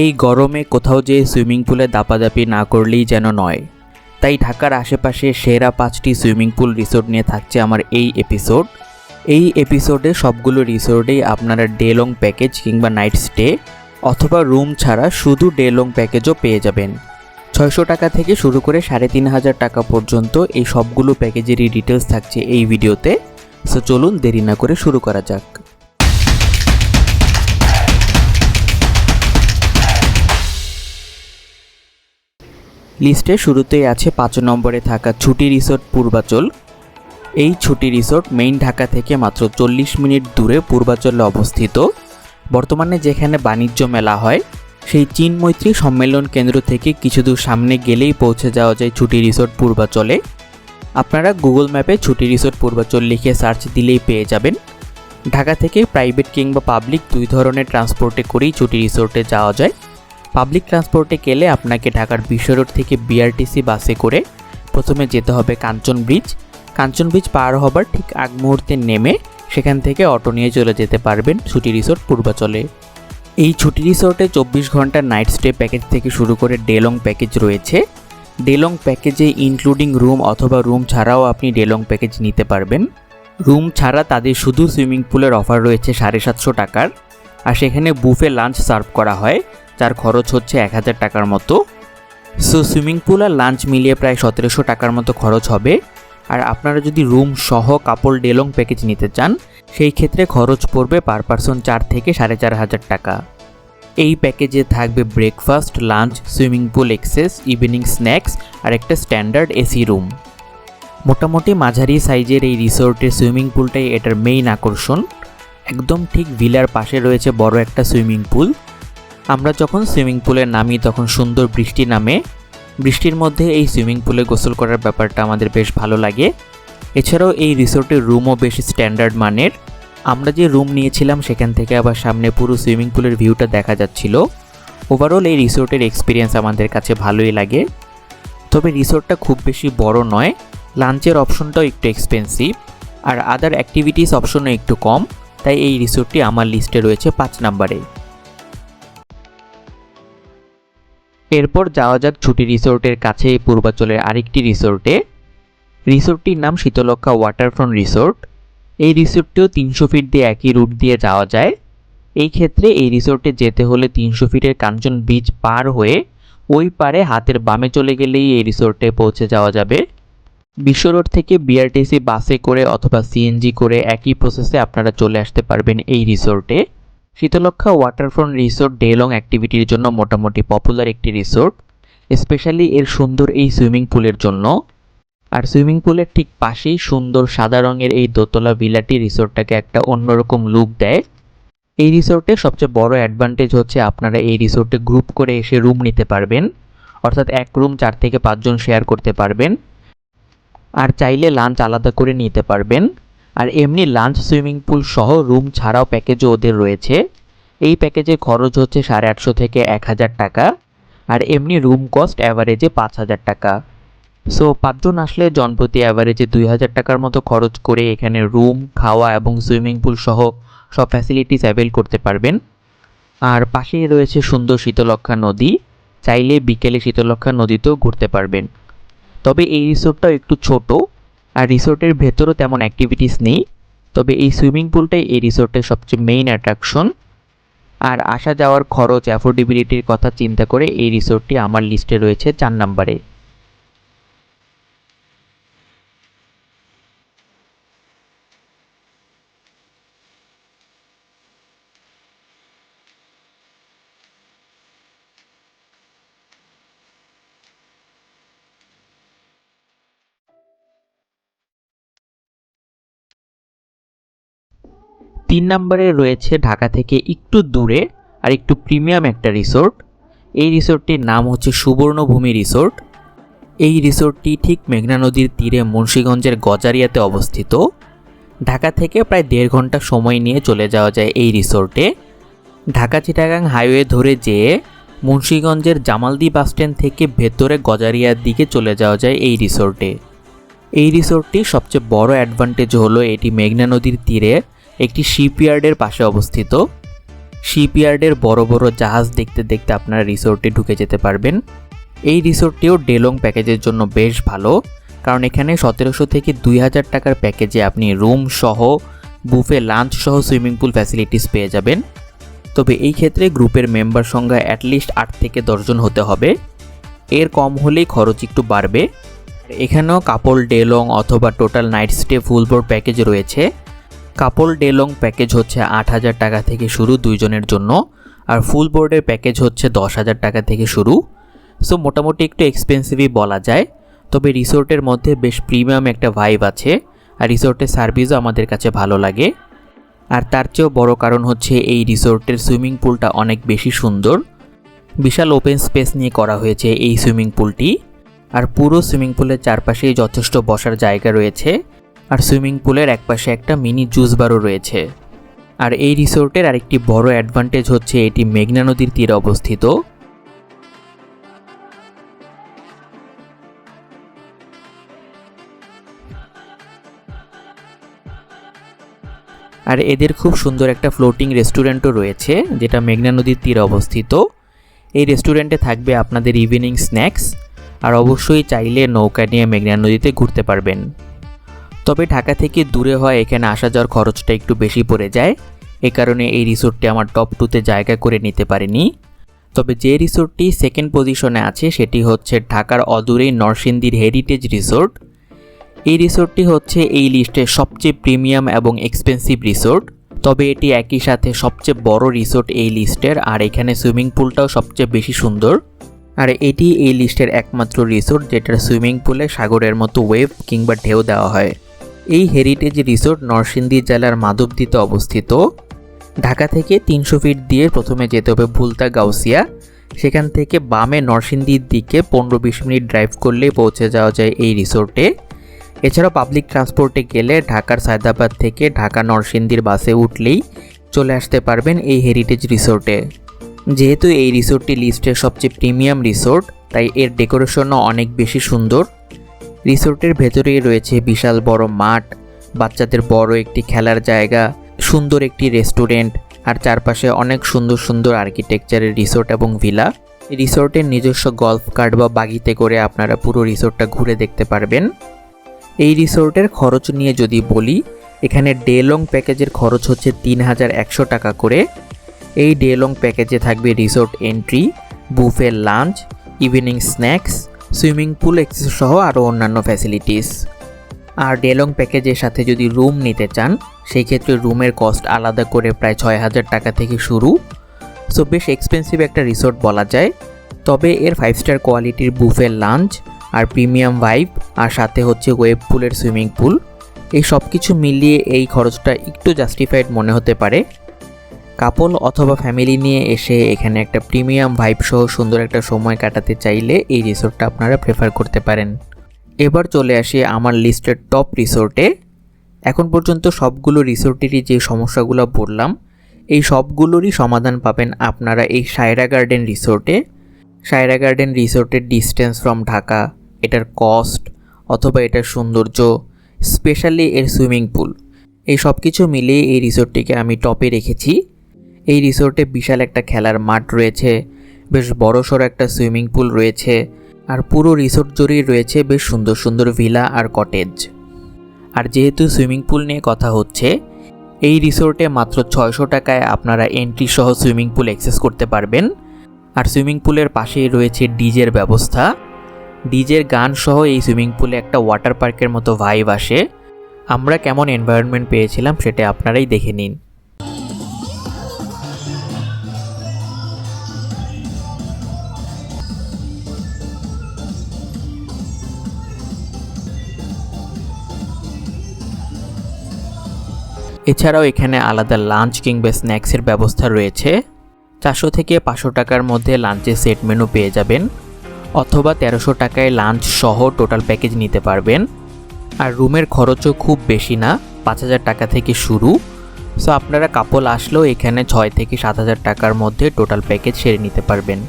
এই গরমে কোথাও যে সুইমিং পুলে দাপাদাপি না করলেই যেন নয়। তাই ঢাকার আশেপাশে সেরা পাঁচটি সুইমিং পুল রিসোর্ট নিয়ে থাকছে আমার এই এপিসোড। এই এপিসোডে সবগুলো রিসোর্টেই আপনারা ডে লং প্যাকেজ কিংবা নাইট স্টে অথবা রুম ছাড়া শুধু ডে লং প্যাকেজও পেয়ে যাবেন। ছয়শো টাকা থেকে শুরু করে সাড়ে তিন হাজার টাকা পর্যন্ত এই সবগুলো প্যাকেজেরই ডিটেলস থাকছে এই ভিডিওতে। সো চলুন দেরি না করে শুরু করা যাক। লিস্টে শুরুতেই আছে পাঁচ নম্বরে থাকা ছুটি রিসোর্ট পূর্বাচল। এই ছুটি রিসোর্ট মেইন ঢাকা থেকে মাত্র চল্লিশ মিনিট দূরে পূর্বাচলে অবস্থিত। বর্তমানে যেখানে বাণিজ্য মেলা হয়, সেই চীন মৈত্রী সম্মেলন কেন্দ্র থেকে কিছু দূর সামনে গেলেই পৌঁছে যাওয়া যায় ছুটি রিসোর্ট পূর্বাচলে। আপনারা গুগল ম্যাপে ছুটি রিসোর্ট পূর্বাচল লিখে সার্চ দিলেই পেয়ে যাবেন। ঢাকা থেকে প্রাইভেট কিংবা পাবলিক দুই ধরনের ট্রান্সপোর্টে করেই ছুটি রিসোর্টে যাওয়া যায়। পাবলিক ট্রান্সপোর্টে গেলে আপনাকে ঢাকার বিশ্ব রোড থেকে বিআরটিসি বাসে করে প্রথমে যেতে হবে কাঞ্চন ব্রিজ কাঞ্চন ব্রিজ পার হবার ঠিক আগ মুহূর্তে নেমে সেখান থেকে অটো নিয়ে চলে যেতে পারবেন ছুটি রিসোর্ট পূর্বাচলে। এই ছুটি রিসোর্টে চব্বিশ ঘণ্টার নাইট স্টে প্যাকেজ থেকে শুরু করে ডেলং প্যাকেজ রয়েছে। ডেলং প্যাকেজে ইনক্লুডিং রুম অথবা রুম ছাড়াও আপনি ডেলং প্যাকেজ নিতে পারবেন। রুম ছাড়া তাদের শুধু সুইমিং পুলের অফার রয়েছে সাড়ে সাতশো টাকার। আর সেখানে বুফে লাঞ্চ সার্ভ করা হয়। যার খরচ হচ্ছে এক হাজার টাকার মতো। সো সুইমিং পুল আর লাঞ্চ মিলিয়ে প্রায় সতেরোশো টাকার মতো খরচ হবে। আর আপনারা যদি রুম সহ কাপড় ডেলং প্যাকেজ নিতে চান, সেই ক্ষেত্রে খরচ পড়বে পার পারসন চার থেকে সাড়ে চার হাজার টাকা। এই প্যাকেজে থাকবে breakfast lunch swimming pool access evening snacks আর একটা স্ট্যান্ডার্ড এসি রুম মোটামুটি মাঝারি সাইজের এই রিসোর্টের সুইমিং পুলটাই এটার মেইন আকর্ষণ। একদম ঠিক ভিলার পাশে রয়েছে বড় একটা সুইমিং পুল আমরা যখন সুইমিং পুলে নামি তখন সুন্দর বৃষ্টি নামে, বৃষ্টির মধ্যে এই সুইমিং পুলে গোসল করার ব্যাপারটা আমাদের বেশ ভালো লাগে। এছাড়াও এই রিসোর্টের রুমও বেশ স্ট্যান্ডার্ড মানের। আমরা যে রুম নিয়েছিলাম সেখান থেকে আবার সামনে পুরো সুইমিং পুলের ভিউটা দেখা যাচ্ছিল। ওভারঅল এই রিসোর্টের এক্সপিরিয়েন্স আমাদের কাছে ভালোই লাগে। তবে রিসোর্টটা খুব বেশি বড় নয়, লাঞ্চের অপশনটাও একটু এক্সপেন্সিভ আর আদার অ্যাক্টিভিটিস অপশনও একটু কম, তাই এই রিসোর্টটি আমার লিস্টে রয়েছে পাঁচ নাম্বারে। এরপর যাওয়া যাক ছুটি রিসোর্টের কাছে, পূর্বাচলের আরেকটি রিসোর্টে। রিসোর্টটির নাম শীতলক্ষা ওয়াটারফ্রন্ট রিসোর্ট। এই রিসোর্টটিও তিনশো ফিট দিয়ে একই রুট দিয়ে যাওয়া যায়। এই ক্ষেত্রে এই রিসোর্টে যেতে হলে তিনশো ফিটের কাঞ্চন বিচ পার হয়ে ওই পারে হাতের বামে চলে গেলেই এই রিসোর্টে পৌঁছে যাওয়া যাবে। বিশ্ব রোড থেকে বিআরটিসি বাসে করে অথবা সিএনজি করে একই প্রসেসে আপনারা চলে আসতে পারবেন এই রিসোর্টে। Shitalakshya waterfront resort day long অ্যাক্টিভিটির জন্য মোটামুটি পপুলার একটি রিসোর্ট স্পেশালি এর সুন্দর এই সুইমিং পুলের জন্য। আর সুইমিং পুলের ঠিক পাশেই সুন্দর সাদা রঙের এই দোতলা ভিলাটি রিসোর্টটাকে একটা অন্যরকম লুক দেয়। এই রিসোর্টে সবচেয়ে বড় অ্যাডভান্টেজ হচ্ছে আপনারা এই রিসোর্টে গ্রুপ করে এসে রুম নিতে পারবেন, অর্থাৎ এক রুম চার থেকে পাঁচজন শেয়ার করতে পারবেন। আর চাইলে লাঞ্চ আলাদা করে নিতে পারবেন। আর এমনি লাঞ্চ সুইমিং পুল সহ রুম ছাড়াও প্যাকেজও ওদের রয়েছে। এই প্যাকেজে খরচ হচ্ছে সাড়ে আটশো থেকে এক হাজার টাকা আর এমনি রুম কস্ট অ্যাভারেজে পাঁচ হাজার টাকা। সো পাঁচজন আসলে জনপ্রতি অ্যাভারেজে দুই হাজার টাকার মতো খরচ করে এখানে রুম খাওয়া এবং সুইমিং পুল সহ সব ফ্যাসিলিটিস অ্যাভেল করতে পারবেন। আর পাশেই রয়েছে সুন্দর শীতলক্ষা নদী, চাইলে বিকেলে শীতলক্ষা নদীতেও ঘুরতে পারবেন। তবে এই রিসোর্টটাও একটু ছোট আর রিসোর্টের ভেতরও তেমন অ্যাক্টিভিটিস নেই। তবে এই সুইমিং পুলটাই এই রিসোর্টের সবচেয়ে মেইন অ্যাট্রাকশন আর আসা যাওয়ার খরচ অ্যাফোর্ডেবিলিটির কথা চিন্তা করে এই রিসোর্টটি আমার লিস্টে রয়েছে চার নম্বরে। তিন নম্বরে রয়েছে ঢাকা থেকে একটু দূরে আর একটু প্রিমিয়াম একটা রিসোর্ট। এই রিসোর্টটির নাম হচ্ছে সুবর্ণভূমি রিসোর্ট। এই রিসোর্টটি ঠিক মেঘনা নদীর তীরে মুন্সীগঞ্জের গজারিয়াতে অবস্থিত। ঢাকা থেকে প্রায় দেড় ঘণ্টা সময় নিয়ে চলে যাওয়া যায় এই রিসোর্টে। ঢাকা চিটাগাং হাইওয়ে ধরে যেয়ে মুন্সীগঞ্জের জামালদি বাসস্ট্যান্ড থেকে ভেতরে গজারিয়ার দিকে চলে যাওয়া যায় এই রিসোর্টে। এই রিসোর্টটি সবচেয়ে বড় অ্যাডভান্টেজ হলো এটি মেঘনা নদীর তীরে একটি শিপইয়ার্ডের পাশে অবস্থিত। শিপইয়ার্ডের বড় বড় জাহাজ দেখতে দেখতে আপনারা রিসোর্টে ঢুকে যেতে পারবেন। এই রিসোর্টটিও ডেলং প্যাকেজের জন্য বেশ ভালো, কারণ এখানে সতেরোশো থেকে দুই হাজার টাকার প্যাকেজে আপনি রুম সহ, বুফে, লাঞ্চ সহ, সুইমিং পুল ফ্যাসিলিটিস পেয়ে যাবেন। তবে এই ক্ষেত্রে গ্রুপের মেম্বার সংখ্যা অ্যাটলিস্ট আট থেকে দশজন হতে হবে। এর কম হলেই খরচ একটু বাড়বে। এখানেও কাপল, ডেলং অথবা total night stay full board package রয়েছে। কাপল ডেলং প্যাকেজ হচ্ছে আট হাজার টাকা থেকে শুরু দুইজনের জন্য, আর ফুল বোর্ডের প্যাকেজ হচ্ছে দশ হাজার টাকা থেকে শুরু। সো মোটামুটি একটু এক্সপেন্সিভই বলা যায়, তবে রিসোর্টের মধ্যে বেশ প্রিমিয়াম একটা ভাইব আছে, আর রিসোর্টের সার্ভিসও আমাদের কাছে ভালো লাগে। আর তার চেয়েও বড় কারণ হচ্ছে এই রিসোর্টের সুইমিং পুলটা অনেক বেশি সুন্দর। বিশাল ওপেন স্পেস নিয়ে করা হয়েছে এই সুইমিং পুলটি, আর পুরো সুইমিং পুলের চারপাশেই যথেষ্ট বসার জায়গা রয়েছে। আর সুইমিং পুলের একপাশে একটা মিনি জুস বারও রয়েছে। আর এই রিসোর্টের আরেকটি বড় অ্যাডভান্টেজ হচ্ছে এটি মেঘনা নদীর তীরে অবস্থিত। আর এদের খুব সুন্দর একটা ফ্লোটিং রেস্টুরেন্টও রয়েছে, যেটা মেঘনা নদীর তীরে অবস্থিত। এই রেস্টুরেন্টে থাকবে আপনাদের ইভিনিং স্ন্যাক্স, আর অবশ্যই চাইলে নৌকা নিয়ে মেঘনা নদীতে ঘুরতে পারবেন। তবে ঢাকা থেকে দূরে হয় এখানে আসা যাওয়ার খরচটা একটু বেশি পড়ে যায়। এ কারণে এই রিসোর্টটি আমার টপ টুতে জায়গা করে নিতে পারিনি। তবে যে রিসোর্টটি সেকেন্ড পজিশনে আছে সেটি হচ্ছে ঢাকার অদূরেই নরসিংদীর হেরিটেজ রিসোর্ট এই রিসোর্টটি হচ্ছে এই লিস্টের সবচেয়ে প্রিমিয়াম এবং এক্সপেন্সিভ রিসোর্ট তবে এটি একই সাথে সবচেয়ে বড় রিসোর্ট এই লিস্টের আর এখানে সুইমিং পুলটাও সবচেয়ে বেশি সুন্দর। আর এটি এই লিস্টের একমাত্র রিসোর্ট যেটার সুইমিং পুলে সাগরের মতো ওয়েভ কিংবা ঢেউ দেওয়া হয়। এই হেরিটেজ রিসোর্ট নরসিংদী জেলার মাধবদীতে অবস্থিত। ঢাকা থেকে তিনশো ফিট দিয়ে প্রথমে যেতে হবে ভুলতা গাউসিয়া। সেখান থেকে বামে নরসিংদীর দিকে পনেরো বিশ মিনিট ড্রাইভ করলেই পৌঁছে যাওয়া যায় এই রিসোর্টে এছাড়াও পাবলিক ট্রান্সপোর্টে গেলে ঢাকার সায়দাবাদ থেকে ঢাকা নরসিংদীর বাসে উঠলেই চলে আসতে পারবেন এই হেরিটেজ রিসোর্টে যেহেতু এই রিসোর্টটি লিস্টের সবচেয়ে প্রিমিয়াম রিসোর্ট তাই এর ডেকোরেশনও অনেক বেশি সুন্দর। রিসোর্টের ভেতরেই রয়েছে বিশাল বড় মাঠ, বাচ্চাদের বড় একটি খেলার জায়গা, সুন্দর একটি রেস্টুরেন্ট আর চারপাশে অনেক সুন্দর সুন্দর আর্কিটেকচারের রিসোর্ট এবং ভিলা। রিসোর্টের নিজস্ব গল্ফ কার্ট বা বাগিতে করে আপনারা পুরো রিসোর্টটা ঘুরে দেখতে পারবেন। এই রিসোর্টের খরচ নিয়ে যদি বলি, এখানে ডে লং প্যাকেজের খরচ হচ্ছে তিন হাজার একশো টাকা করে। এই ডে লং প্যাকেজে থাকবে resort entry, buffet lunch, evening snacks swimming pool, access সহ আরও অন্যান্য ফ্যাসিলিটিস আর ডেলং প্যাকেজের সাথে যদি রুম নিতে চান, সেই ক্ষেত্রে রুমের কস্ট আলাদা করে প্রায় ছয় হাজার টাকা থেকে শুরু। সো বেশ এক্সপেন্সিভ একটা রিসোর্ট বলা যায়। তবে এর ফাইভ স্টার কোয়ালিটির বুফে লাঞ্চ আর প্রিমিয়াম ভাইব আর সাথে হচ্ছে ওয়েব পুলের সুইমিং পুল এই সব কিছু মিলিয়ে এই খরচটা একটু জাস্টিফাইড মনে হতে পারে। কাপল অথবা ফ্যামিলি নিয়ে এসে এখানে একটা প্রিমিয়াম ভাইব সহ সুন্দর একটা সময় কাটাতে চাইলে এই রিসোর্টটা আপনারা প্রেফার করতে পারেন। এবার চলে আসি আমার লিস্টের টপ রিসোর্টে এখন পর্যন্ত সবগুলো রিসোর্টেরই যে সমস্যাগুলো বললাম, এই সবগুলোরই সমাধান পাবেন আপনারা এই সায়রা গার্ডেন রিসোর্টে সায়রা গার্ডেন রিসোর্টের ডিস্টেন্স ফ্রম ঢাকা, এটার কস্ট অথবা এটার সৌন্দর্য স্পেশালি এর সুইমিং পুল এই সব কিছু মিলিয়ে এই রিসোর্টটিকে আমি টপে রেখেছি। এই রিসোর্টে বিশাল একটা খেলার মাঠ রয়েছে, বেশ বড় সড়ো একটা সুইমিং পুল রয়েছে, আর পুরো রিসোর্ট জুড়েই রয়েছে বেশ সুন্দর সুন্দর ভিলা আর কটেজ। আর যেহেতু সুইমিং পুল নিয়ে কথা হচ্ছে, এই রিসোর্টে মাত্র ছয়শো টাকায় আপনারা এন্ট্রি সহ সুইমিং পুল অ্যাক্সেস করতে পারবেন। আর সুইমিং পুলের পাশেই রয়েছে ডিজের ব্যবস্থা। ডিজের গান সহ এই সুইমিং পুলে একটা ওয়াটার পার্কের মতো ভাইব আসে। আমরা কেমন এনভায়রনমেন্ট পেয়েছিলাম সেটা আপনারাই দেখে নিন। এছাড়াও এখানে আলাদা লাঞ্চ কিংবা স্ন্যাক্সের ব্যবস্থা রয়েছে। চারশো থেকে পাঁচশো টাকার মধ্যে লাঞ্চের সেট মেনু পেয়ে যাবেন, অথবা তেরোশো টাকায় লাঞ্চ সহ টোটাল প্যাকেজ নিতে পারবেন। আর রুমের খরচও খুব বেশি না, পাঁচ হাজার টাকা থেকে শুরু। সো আপনারা কাপল আসলেও এখানে ছয় থেকে সাত হাজার টাকার মধ্যে টোটাল প্যাকেজ সেরে নিতে পারবেন।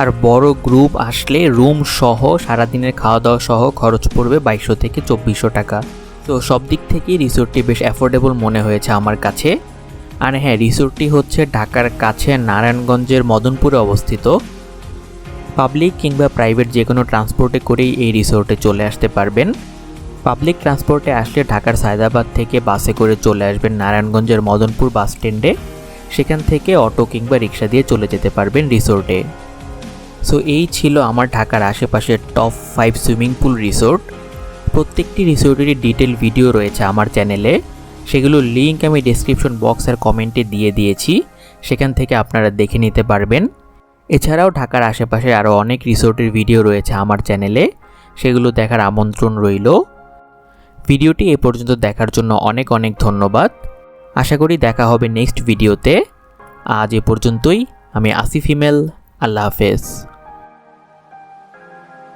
আর বড় গ্রুপ আসলে রুম সহ সারাদিনের খাওয়া দাওয়া সহ খরচ পড়বে বাইশশো থেকে চব্বিশশো টাকা। তো সব দিক থেকেই রিসোর্টটি বেশ অ্যাফোর্ডেবল মনে হয়েছে আমার কাছে। আর হ্যাঁ রিসোর্টটি হচ্ছে ঢাকার কাছে নারায়ণগঞ্জের মদনপুরে অবস্থিত। পাবলিক কিংবা প্রাইভেট যে কোনো ট্রান্সপোর্টে করেই এই রিসোর্টে চলে আসতে পারবেন। পাবলিক ট্রান্সপোর্টে আসলে ঢাকার সায়দাবাদ থেকে বাসে করে চলে আসবেন নারায়ণগঞ্জের মদনপুর বাস স্ট্যান্ডে সেখান থেকে অটো কিংবা রিক্সা দিয়ে চলে যেতে পারবেন রিসোর্টে সো এই ছিল আমার ঢাকার আশেপাশের top five swimming pool resort প্রত্যেকটি রিসোর্টেরই ডিটেল ভিডিও রয়েছে আমার চ্যানেলে সেগুলোর লিঙ্ক আমি ডেসক্রিপশন বক্স আর কমেন্টে দিয়ে দিয়েছি। সেখান থেকে আপনারা দেখে নিতে পারবেন। এছাড়াও ঢাকার আশেপাশে আরও অনেক রিসোর্টের ভিডিও রয়েছে আমার চ্যানেলে সেগুলো দেখার আমন্ত্রণ রইল। ভিডিওটি এ পর্যন্ত দেখার জন্য অনেক অনেক ধন্যবাদ। আশা করি দেখা হবে নেক্সট ভিডিওতে আজ এ পর্যন্তই। আমি আসিফ হিমেল আল্লাহ হাফেজ।